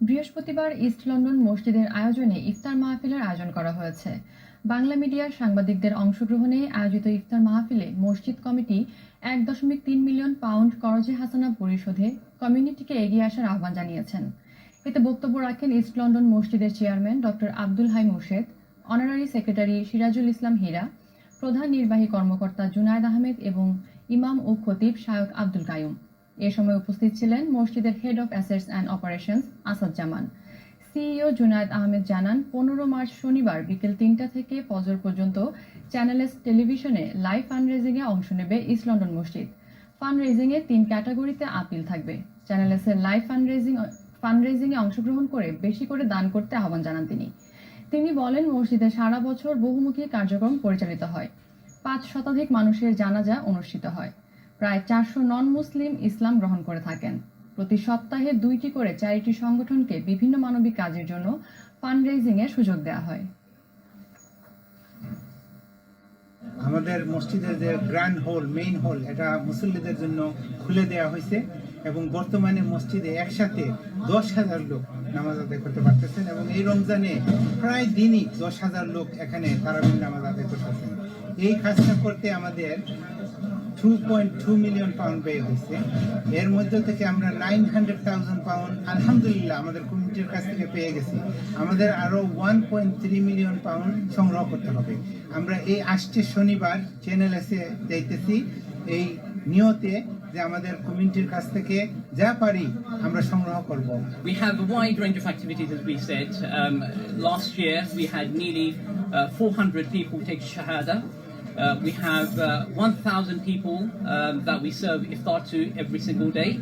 বৃহস্পতিবার east London মসজিদের আয়োজনে ইফতার মাহফিলের আয়োজন করা হয়েছে। বাংলা মিডিয়ার সাংবাদিকদের অংশগ্রহণে আয়োজিত ইফতার মাহফিলে মসজিদ কমিটি এক দশমিক তিন মিলিয়ন পাউন্ড করজে হাসানা পরিশোধে কমিউনিটিকে এগিয়ে আসার আহ্বান জানিয়েছেন। এতে বক্তব্য রাখেন ইস্ট লন্ডন মসজিদের chairman doctor Abdul Hai Murshed, honorary secretary Sirajul Islam Hira, প্রধান নির্বাহী কর্মকর্তা জুনায়দ আহমেদ এবং ইমাম ও খতিব শায়ক আব্দুল কায়ুম এ সময় উপস্থিত ছিলেন মসজিদের head of assets and operations Asad Zaman CEO Junayd Ahmed জানান, পনেরো মার্চ শনিবার বিকেল তিনটা থেকে ফজর পর্যন্ত চ্যানেল এস টেলিভিশনে লাইভ ফান্ড রেজিংয়ে অংশ নেবে ইস্ট লন্ডন মসজিদ। ফান্ড রেজিং তিন ক্যাটাগরিতে আপিল থাকবে। চ্যানেল এস এর live fund raising fund raising অংশগ্রহণ করে বেশি করে দান করতে আহ্বান জানান তিনি। তিনি বলেন, মসজিদে সারা বছর বহুমুখী কার্যক্রম পরিচালিত হয়। পাঁচ শতাধিক মানুষের জানাজা অনুষ্ঠিত হয়। প্রায় চারশো নন মুসলিম ইসলাম গ্রহণ করে থাকেন। প্রতি সপ্তাহে দুইটি করে চ্যারিটি সংগঠনকে বিভিন্ন মানবিক কাজের জন্য ফান্ড রেজিং এর সুযোগ দেওয়া হয়। আমাদের মসজিদের যে গ্র্যান্ড হল মেইন হল এটা মুসল্লিদের জন্য খুলে দেওয়া হয়েছে এবং বর্তমানে মসজিদে একসাথে দশ হাজার লোক নামাজ আদায় করতে পারতেছেন এবং এই রমজানে প্রায় দিনই দশ হাজার লোক এখানে তারাবির নামাজ আদায় করতেছেন। এই কাজটা করতে আমাদের two point two million pound ব্যয় হয়েছে এর মধ্যে থেকে আমরা নাইন হান্ড্রেড থাউজেন্ড পাউন্ড আলহামদুলিল্লাহ আমাদের কমিটির কাছ থেকে পেয়ে গেছি আমাদের আরও one point three million pound সংগ্রহ করতে হবে আমরা এই আসছে শনিবার চ্যানেল এসে দেখতেছি এই নিয়তে যে আমাদের কমিউনিটির কাছ থেকে যা পারি আমরা সংগ্রহ করব We have a wide range of activities, as we said. Um, last year, we had nearly uh, 400 people take Shahada. Uh, we have uh, 1,000 people um, that we serve iftar to every single day.